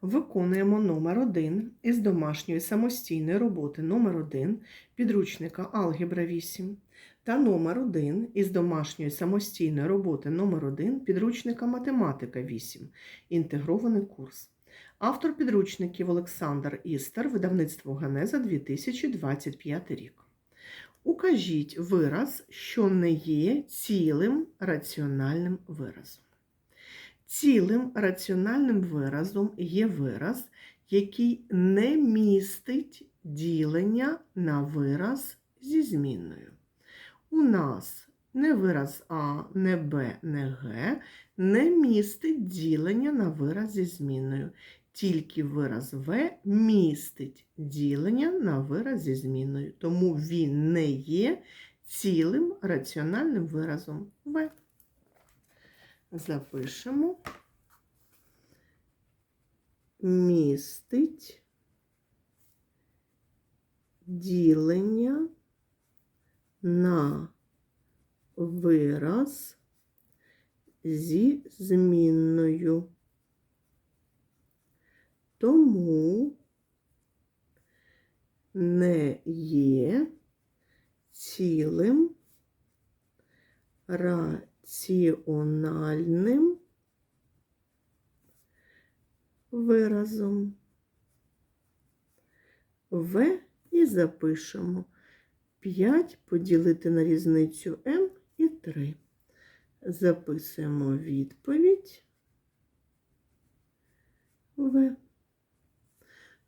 Виконуємо номер 1 із домашньої самостійної роботи номер 1 підручника Алгебра 8 та номер 1 із домашньої самостійної роботи номер 1 підручника Математика 8. Інтегрований курс. Автор підручників Олександр Істер, видавництво Генеза 2025 рік. Укажіть вираз, що не є цілим раціональним виразом. Цілим раціональним виразом є вираз, який не містить ділення на вираз зі змінною. У нас не вираз А, не Б, не Г не містить ділення на вираз зі зміною. Тільки вираз В містить ділення на вираз зі зміною. Тому він не є цілим раціональним виразом В. Запишемо. Містить ділення на вираз зі змінною. Тому не є цілим раціональним виразом. В і запишемо 5 поділити на різницю m і 3. Записуємо відповідь В.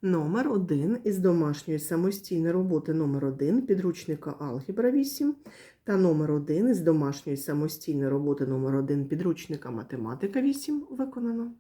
Номер 1 із домашньої самостійної роботи номер 1 підручника Алгебра 8 та номер 1 із домашньої самостійної роботи номер 1 підручника Математика 8 виконано.